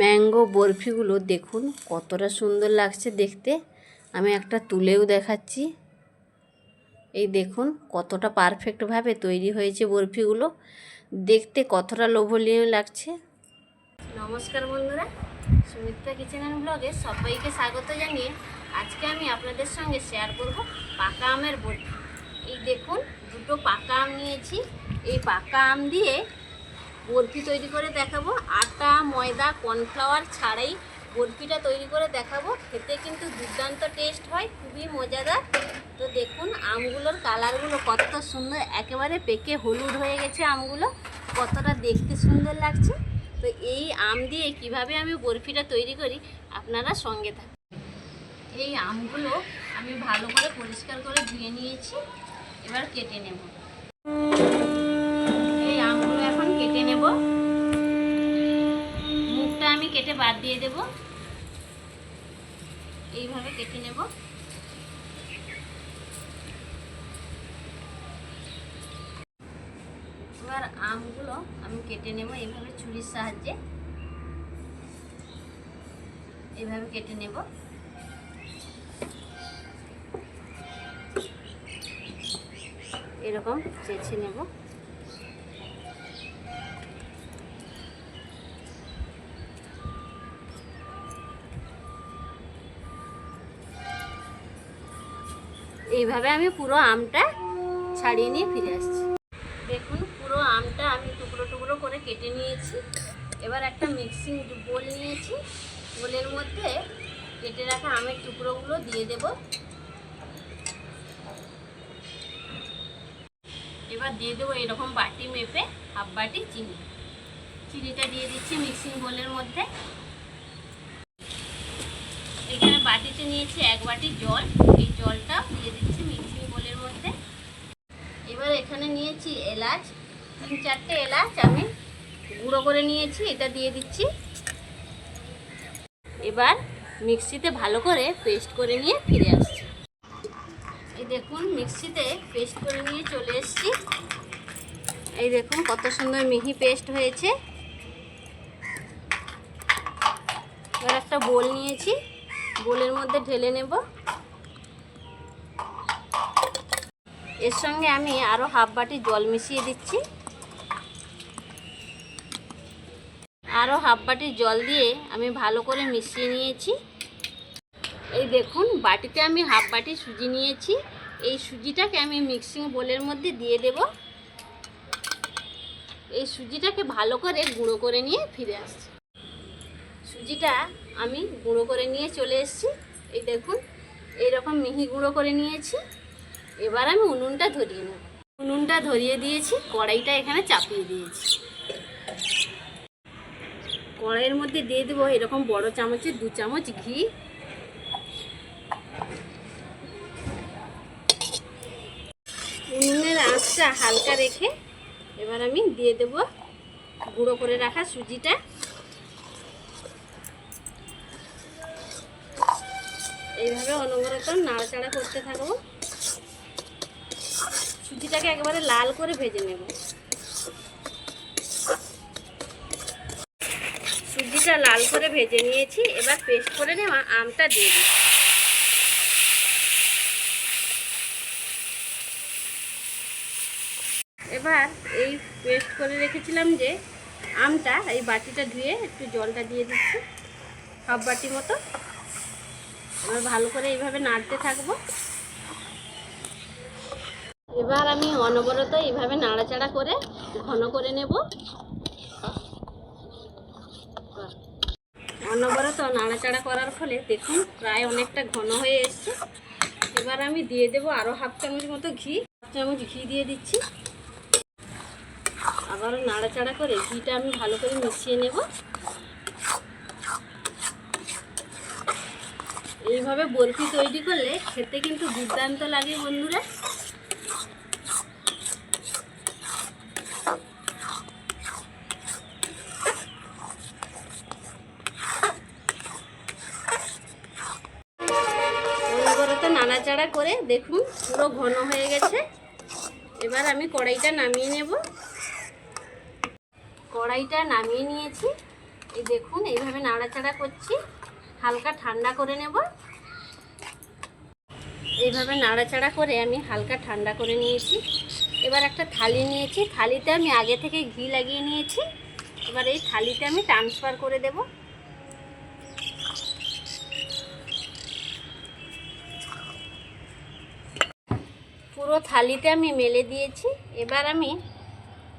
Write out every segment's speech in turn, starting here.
Mango বরফিগুলো দেখুন, কতটা সুন্দর লাগছে দেখতে। আমি একটা তুলেও দেখাচ্ছি। এই দেখুন, কতটা পারফেক্টভাবে তৈরি হয়েছে বরফিগুলো। দেখতে কতটা লোভনীয় লাগছে। নমস্কার বন্ধুরা, সুমিত্রা কিচেন অ্যান্ড ব্লগে সবাইকে স্বাগত জানিয়ে আজকে আমি আপনাদের সঙ্গে শেয়ার করব পাকা আমের বরফি। এই দেখুন, দুটো পাকা আম নিয়েছি। এই পাকা আম দিয়ে বরফি তৈরি করে দেখাবো। আটা, ময়দা, কর্নফ্লাওয়ার ছাড়াই বরফিটা তৈরি করে দেখাবো। খেতে কিন্তু দুর্দান্ত টেস্ট হয়, খুবই মজাদার। তো দেখুন, আমগুলোর কালারগুলো কত সুন্দর, একেবারে পেকে হলুদ হয়ে গেছে আমগুলো। কতটা দেখতে সুন্দর লাগছে। তো এই আম দিয়ে কীভাবে আমি বরফিটা তৈরি করি, আপনারা সঙ্গে থাকুন। এই আমগুলো আমি ভালো করে পরিষ্কার করে ধুয়ে নিয়েছি, এবার কেটে নেব। নেব মুখটা আমি কেটে বাদ দিয়ে দেব। এইভাবে কেটে নেব। এবার আমগুলো আমি কেটে নেব এইভাবে ছুরির সাহায্যে। এইভাবে কেটে নেব। এরকম চেঁচে নেব। এইভাবে আমি পুরো আমটা ছাড়িয়ে নিয়ে ফিরে আসছি। দেখুন, পুরো আমটা আমি টুকরো টুকরো করে কেটে নিয়েছি। এবার একটা মিক্সিং বোল নিয়েছি। বোলের মধ্যে কেটে রাখা আমের টুকরোগুলো দিয়ে দেব। এবার দিয়ে দেবো এরকম বাটি মেপে হাফ বাটি চিনি। চিনিটা দিয়ে দিচ্ছি মিক্সিং বোলের মধ্যে। বাটিতে নিয়েছি এক বাটি জল। এই জলটা দিয়ে দিচ্ছি মিক্সিং বোলের মধ্যে। এবার এখানে নিয়েছি এলাচ। তিন চারটে এলাচ আমি গুঁড়ো করে নিয়েছি, এটা দিয়ে দিচ্ছি। এবার মিক্সিতে ভালো করে পেস্ট করে নিয়ে ফিরে আসছি। এই দেখুন, মিক্সিতে পেস্ট করে নিয়ে চলে এসেছি। এই দেখুন, কত সুন্দর মিহি পেস্ট হয়েছে। এবার একটা বোল নিয়েছি। বোলের মধ্যে ঢেলে নেব। এর সঙ্গে আমি আরও হাফ বাটি জল মিশিয়ে দিচ্ছি। আরও হাফ বাটি জল দিয়ে আমি ভালো করে মিশিয়ে নিয়েছি। এই দেখুন, বাটিতে আমি হাফ বাটি সুজি নিয়েছি। এই সুজিটাকে আমি মিক্সিং বোলের মধ্যে দিয়ে দেব। এই সুজিটাকে ভালো করে গুঁড়ো করে নিয়ে ফিরে আসছি। সুজিটা আমি গুঁড়ো করে নিয়ে চলে এসেছি। এই দেখুন, এইরকম মিহি গুঁড়ো করে নিয়েছি। এবার আমি উনুনটা ধরিয়ে নেব। উনুনটা ধরিয়ে দিয়েছি, কড়াইটা এখানে চাপিয়ে দিয়েছি। কড়াইয়ের মধ্যে দিয়ে দেবো এরকম বড় চামচের দু চামচ ঘি। উনুনের আঁচটা হালকা রেখে এবার আমি দিয়ে দেব গুঁড়ো করে রাখা সুজিটা। এইভাবে অনবরত নাড়াচাড়া করতে থাকব। সুজিটাকে একেবারে লাল করে ভেজে নেব। সুজিটা লাল করে ভেজে নিয়েছি, এবার পেস্ট করে নেওয়া আমটা দিয়ে দিই। এবার এই পেস্ট করে রেখেছিলাম যে আমটা এই বাটিটা ধুয়ে একটু জলটা দিয়ে দিচ্ছি, হাফ বাটি মতো। এবার ভালো করে এইভাবে নাড়তে থাকব। এবার আমি অনবরত এইভাবে নাড়াচাড়া করে ঘন করে নেব। অনবরত নাড়াচাড়া করার ফলে দেখুন প্রায় অনেকটা ঘন হয়ে এসছে। এবার আমি দিয়ে দেবো আরও হাফ চামচ মতো ঘি, হাফ চামচ ঘি দিয়ে দিচ্ছি। আবারও নাড়াচাড়া করে ঘিটা আমি ভালো করে মিশিয়ে নেব। এইভাবে বরফি তৈরি করলে খেতে কিন্তু দুর্দান্ত লাগে বন্ধুরা। নাড়াচাড়া করে দেখুন পুরো ঘন হয়ে গেছে। এবার আমি কড়াইটা নামিয়ে নেব। কড়াইটা নামিয়ে নিয়েছি। এই দেখুন, এইভাবে নাড়াচাড়া করছি। হালকা ঠান্ডা করে নেব। এইভাবে নাড়াচাড়া করে আমি হালকা ঠান্ডা করে নিয়েছি। এবার একটা থালি নিয়েছি। থালিতে আমি আগে থেকে ঘি লাগিয়ে নিয়েছি। এবার এই থালিতে আমি ট্রান্সফার করে দেব। পুরো থালিতে আমি মেলে দিয়েছি। এবার আমি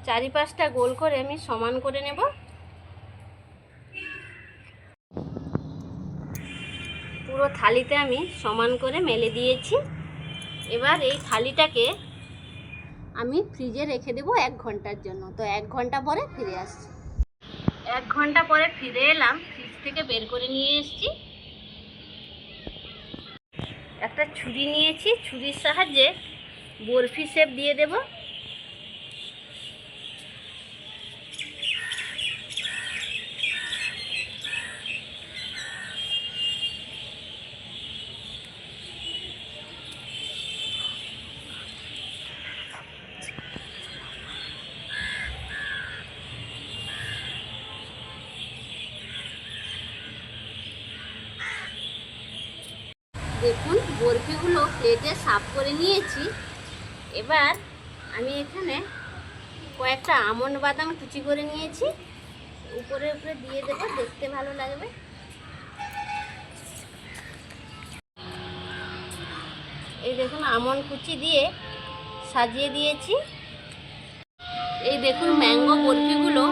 চারিপাশটা গোল করে আমি সমান করে নেব। পুরো থালিতে আমি সমান করে মেলে দিয়েছি। এবার এই থালিটাকে আমি ফ্রিজে রেখে দেবো এক ঘণ্টার জন্য। তো এক ঘণ্টা পরে ফিরে আসছি। এক ঘণ্টা পরে ফিরে এলাম, ফ্রিজ থেকে বের করে নিয়ে এসেছি। একটা ছুরি নিয়েছি, ছুরির সাহায্যে বরফি শেপ দিয়ে দেব। দেখুন, বরফিগুলো প্লেটে সাফ করে নিয়েছি। এবার আমি এখানে কয়েকটা আমন্ড বাদাম কুচি করে নিয়েছি। উপরে উপরে দিয়ে দেবো, দেখতে ভালো লাগবে। এই দেখুন, আমন্ড কুচি দিয়ে সাজিয়ে দিয়েছি। এই দেখুন, ম্যাঙ্গো বরফিগুলো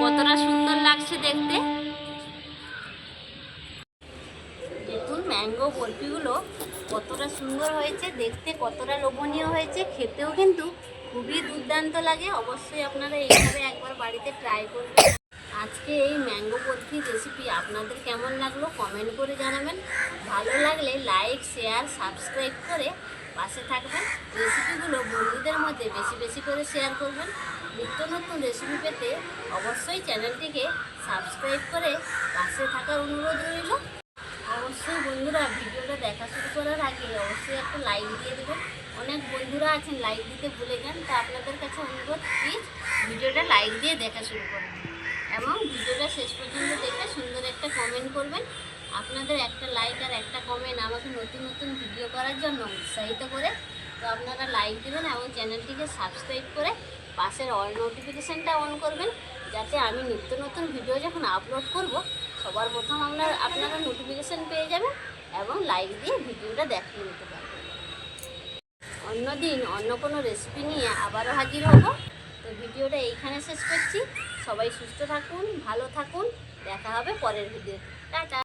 কতটা সুন্দর লাগছে দেখতে। ম্যাঙ্গো বরফিগুলো কতটা সুন্দর হয়েছে, দেখতে কতটা লোভনীয় হয়েছে, খেতেও কিন্তু খুবই দুর্দান্ত লাগে। অবশ্যই আপনারা এইভাবে একবার বাড়িতে ট্রাই করবেন। আজকে এই ম্যাঙ্গো বরফি রেসিপি আপনাদের কেমন লাগল কমেন্ট করে জানাবেন। ভালো লাগলে লাইক শেয়ার সাবস্ক্রাইব করে পাশে থাকবেন। রেসিপিগুলো বন্ধুদের মধ্যে বেশি বেশি করে শেয়ার করবেন। নিত্য নতুন রেসিপি পেতে অবশ্যই চ্যানেলটিকে সাবস্ক্রাইব করে পাশে থাকার অনুরোধ রইল। বন্ধুরা, ভিডিওটা দেখা শুরু করার আগে অবশ্যই একটা লাইক দিয়ে দেবেন। অনেক বন্ধুরা আছেন লাইক দিতে ভুলে যান, তা আপনাদের কাছে অনুরোধ প্লিজ ভিডিওটা লাইক দিয়ে দেখা শুরু করবেন এবং ভিডিওটা শেষ পর্যন্ত দেখে সুন্দর একটা কমেন্ট করবেন। আপনাদের একটা লাইক আর একটা কমেন্ট আমাকে নতুন নতুন ভিডিও করার জন্য উৎসাহিত করে। তো আপনারা লাইক দেবেন এবং চ্যানেলটিকে সাবস্ক্রাইব করে পাশের অল নোটিফিকেশানটা অন করবেন, যাতে আমি নিত্য নতুন ভিডিও যখন আপলোড করব সবার প্রথম আপনার আপনারা নোটিফিকেশান পেয়ে যাবেন এবং লাইক দিয়ে ভিডিওটা দেখিয়ে নিতে পারবেন। অন্যদিন অন্য কোনো রেসিপি নিয়ে আবারও হাজির হব। তো ভিডিওটা এইখানে শেষ করছি। সবাই সুস্থ থাকুন, ভালো থাকুন। দেখা হবে পরের ভিডিও টাটা।